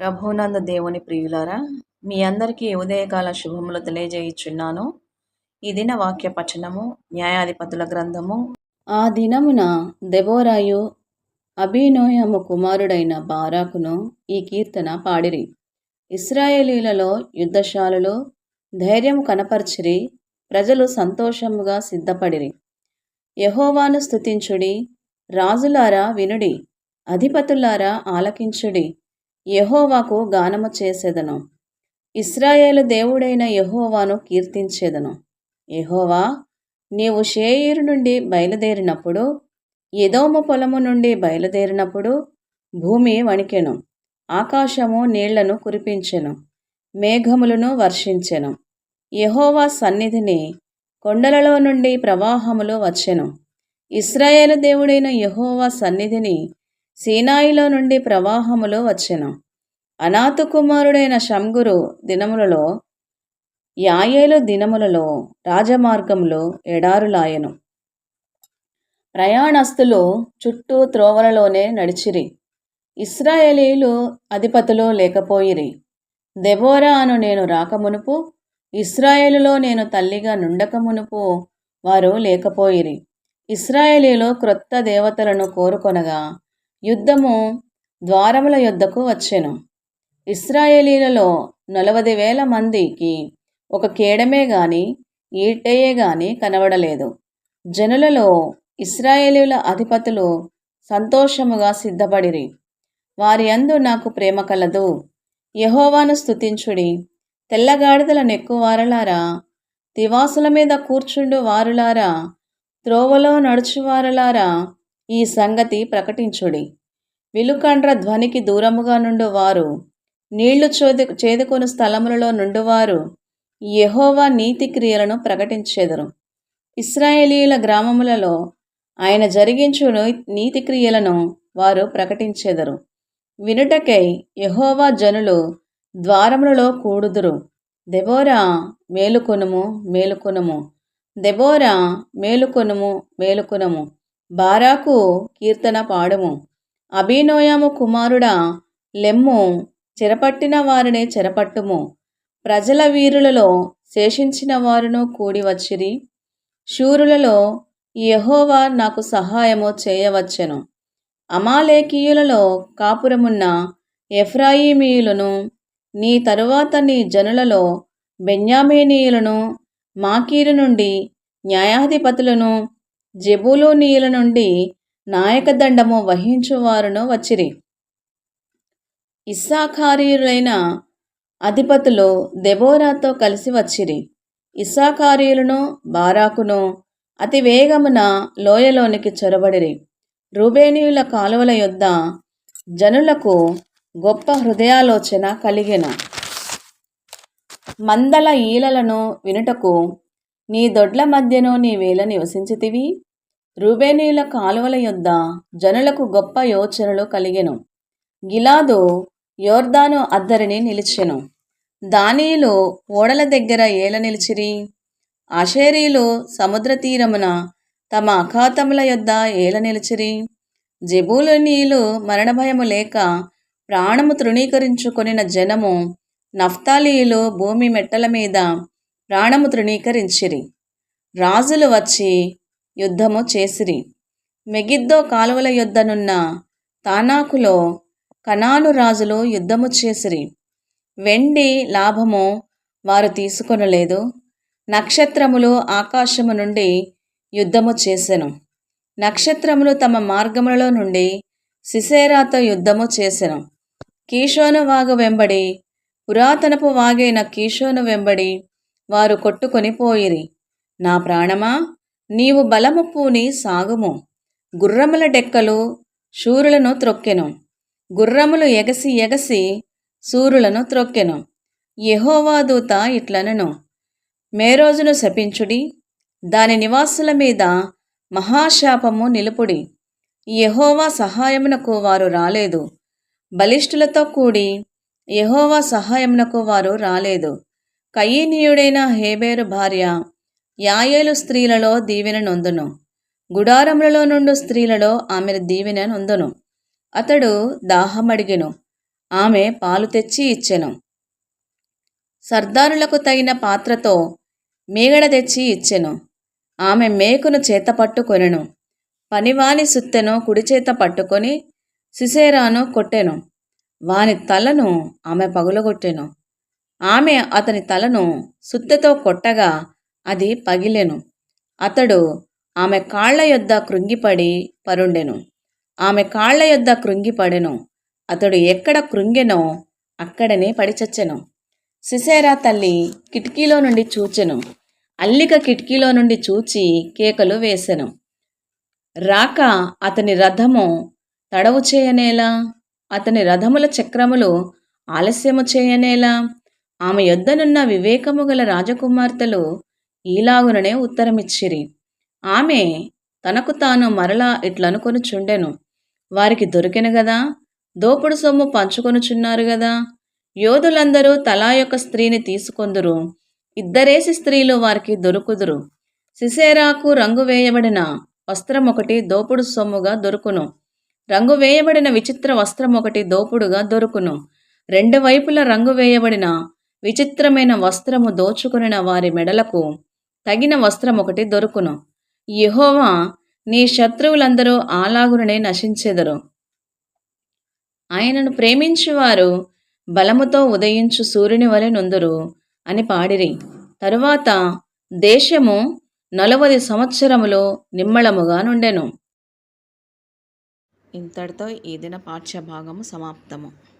ప్రభునంద దేవుని ప్రియులారా మీ అందరికీ ఉదయకాల శుభములు తెలియజేయుచున్నాను. ఈ దిన వాక్య పఠనము న్యాయాధిపతుల గ్రంథము. ఆ దినమున దెబోరాయు అభినోయము కుమారుడైన బారాకును ఈ కీర్తన పాడిరి. ఇస్రాయేలీలలో యుద్ధశాలలో ధైర్యం కనపర్చిరి ప్రజలు సంతోషముగా సిద్ధపడిరి. యహోవాను స్తుతించుడి రాజులారా వినుడి అధిపతులారా ఆలకించుడి యహోవాకు గానము చేసేదను. ఇస్రాయేలు దేవుడైన యహోవాను కీర్తించేదను. యహోవా నీవు షేయిరు నుండి బయలుదేరినప్పుడు ఎదోము పొలము నుండి బయలుదేరినప్పుడు భూమి వణికెను. ఆకాశము నీళ్ళను కురిపించెను. మేఘములను వర్షించెను. యహోవా సన్నిధిని కొండలలో నుండి ప్రవాహములు వచ్చెను. ఇస్రాయేలు దేవుడైన యహోవా సన్నిధిని సీనాయిలో నుండి ప్రవాహములు వచ్చెను. అనాథ కుమారుడైన శంగురు దినములలో యాయేలు దినములలో రాజమార్గంలో ఎడారులాయెను. ప్రయాణస్తులు చుట్టూ త్రోవలలోనే నడిచిరి. ఇస్రాయేలీలు అధిపతులు లేకపోయిరి. దెబోరా అను నేను రాకమునుపు ఇస్రాయేలులో నేను తల్లిగా నుండకమునుపు వారు లేకపోయిరి. ఇస్రాయేలీలో క్రొత్త దేవతలను కోరుకొనగా యుద్ధము ద్వారముల యుద్ధకు వచ్చెను. ఇస్రాయేలీలలో నలభై వేల మందికి ఒక కేడమే గాని ఈటయే గాని కనబడలేదు. జనులలో ఇస్రాయేలీల అధిపతులు సంతోషముగా సిద్ధపడిరి. వారి అందు నాకు ప్రేమ కలదు. యహోవాను స్తుతించుడి. తెల్లగాడిదల నెక్కువారలారా తివాసుల మీద కూర్చుండు వారులారా త్రోవలో నడుచువారలారా ఈ సంగతి ప్రకటించుడి. విలుకండ్ర ధ్వనికి దూరముగా నుండు వారు నీళ్ళు చేదు చేదుకొని స్థలములలో నుండువారు. యహోవా నీతి క్రియలను ప్రకటించెదరు. ఇస్రాయేలీల గ్రామములలో ఆయన జరిగించు నీతి క్రియలను వారు ప్రకటించెదరు. వినుటకై యహోవా జనులు ద్వారములలో కూడుదురు. దెబోరా మేలుకొనుము మేలుకొనుము. దెబోరా మేలుకొనుము మేలుకొనుము. బారాకు కీర్తన పాడము. అభినోయము కుమారుడా లెమ్ము చెరపట్టిన వారినే చెరపట్టుము. ప్రజల వీరులలో శేషించిన వారును కూడి వచ్చిరి. శూరులలో యహోవా నాకు సహాయము చేయవచ్చెను. అమాలేకీయులలో కాపురమున్న ఎఫ్రాయిమీయులను నీ తరువాత నీ జనులలో బెన్యామీనీయులను మాకీరు నుండి న్యాయాధిపతులను జబులూనీయుల నుండి నాయకదండము వహించువారును వచ్చిరి. ఇస్సాఖారీయులైన అధిపతులు దెబోరాతో కలిసి వచ్చిరి. ఇస్సాకారీయులను బారాకును అతి వేగమున లోయలోనికి చొరబడిరి. రూబేనీయుల కాలువల యొద్ద జనులకు గొప్ప హృదయాలోచన కలిగిన. మందల ఈలలను వినుటకు నీ దొడ్ల మధ్యను నీ వేల నివసించితివి? రూబేనీయుల కాలువల యొద్ద జనులకు గొప్ప యోచనలు కలిగెను. గిలాదు యోర్దాను అద్దరిని నిలిచెను. దానీలు ఓడల దగ్గర ఏల నిలిచిరి. అషేరీలు సముద్ర తీరమున తమ అఖాతముల యొద్ద ఏల నిలిచిరి. జబూలనీయులు మరణభయము లేక ప్రాణము తృణీకరించుకొనిన జనము నఫ్తాలీయులు భూమి మెట్టల మీద ప్రాణము తృణీకరించిరి. రాజులు వచ్చి యుద్ధము చేసిరి. మెగిద్దో కాలువల యుద్ధనున్న తానాకులో కనాను రాజులు యుద్ధము చేసిరి. వెండి లాభము వారు తీసుకొనలేదు. నక్షత్రములు ఆకాశము నుండి యుద్ధము చేసెను. నక్షత్రములు తమ మార్గములలో నుండి సిసేరాతో యుద్ధము చేసెను. కీషోను వాగు వెంబడి పురాతనపు వాగైన కీషోను వెంబడి వారు కొట్టుకొని పోయిరి. నా ప్రాణమా నీవు బలము పూని సాగుము. గుర్రముల డెక్కలు శూరులను త్రొక్కెను. గుర్రములు ఎగసి ఎగసి సూరులను త్రొక్కెను. యహోవాదూత ఇట్లనను. మేరోజును శపించుడి. దాని నివాసుల మీద మహాశాపము నిలుపుడి. యహోవా సహాయమునకు వారు రాలేదు. బలిష్ఠులతో కూడి యహోవా సహాయమునకు వారు రాలేదు. కయీనీయుడైన హేబేరు భార్య యాయేలు స్త్రీలలో దీవెన నొందును. గుడారములలో నుండి స్త్రీలలో ఆమె దీవెన నొందును. అతడు దాహమడిగెను ఆమె పాలు తెచ్చి ఇచ్చెను. సర్దారులకు తగిన పాత్రతో మేగడ తెచ్చి ఇచ్చెను. ఆమె మేకును చేత పట్టుకొనెను. పనివాని సుత్తెను కుడి చేత పట్టుకొని సిసేరాను కొట్టెను. వాని తలను ఆమె పగులగొట్టెను. ఆమె అతని తలను సుత్తెతో కొట్టగా అది పగిలెను. అతడు ఆమె కాళ్ళ యొద్ద కృంగిపడి పరుండెను. ఆమె కాళ్ళ యొద్ద కృంగిపడెను. అతడు ఎక్కడ కృంగెనో అక్కడనే పడిచచ్చెను. సిసేరా తల్లి కిటికీలో నుండి చూచెను. అల్లిక కిటికీలో నుండి చూచి కేకలు వేసెను. రాక అతని రథము తడవు చేయనేలా? అతని రథముల చక్రములు ఆలస్యము చేయనేలా? ఆమె యొద్దనున్న వివేకము గల రాజకుమార్తెలు ఈలాగుననే ఉత్తరమిచ్చిరి. ఆమె తనకు తాను మరలా ఇట్లనుకొని చుండెను వారికి దొరికిన గదా? దోపుడు సొమ్ము పంచుకొనుచున్నారు గదా? యోధులందరూ తలా యొక్క స్త్రీని తీసుకొందురు. ఇద్దరేసి స్త్రీలు వారికి దొరుకుదురు. సిసేరాకు రంగు వేయబడిన వస్త్రం ఒకటి దోపుడు సొమ్ముగా దొరుకును. రంగు వేయబడిన విచిత్ర వస్త్రం ఒకటి దోపుడుగా దొరుకును. రెండు వైపుల రంగు వేయబడిన విచిత్రమైన వస్త్రము దోచుకునిన వారి మెడలకు తగిన వస్త్రం ఒకటి దొరుకును. యహోవా నీ శత్రువులందరూ అలాగుననే నశించెదరు. ఆయనను ప్రేమించువారు బలముతో ఉదయించు సూర్యుని వలె నుందురు అని పాడిరి. తరువాత దేశము నలవది సంవత్సరములు నిమ్మళముగా నుండెను. ఇంతటితో ఈ దిన పాఠ్య భాగము సమాప్తము.